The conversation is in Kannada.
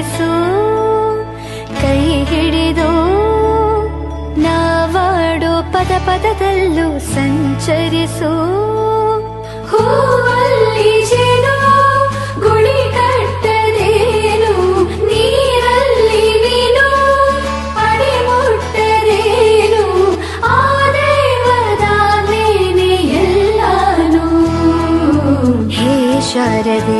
ಮುನ್ನಡೆಸು ಕೈ ಹಿಡಿದು ನಾವಾಡೋ ಪದ ಪದದಲ್ಲೂ ಸಂಚರಿಸು. ಹೂವಲ್ಲಿ ಗುಳಿ ಕಟ್ಟದೇನು, ನೀರಲ್ಲಿ ನೀನು ಅಡಿ ಮುಟ್ಟದೇನು ಆ ದೇವದಾನೇನೆ ಎಲ್ಲಾನು ಹೇ ಶಾರದೆ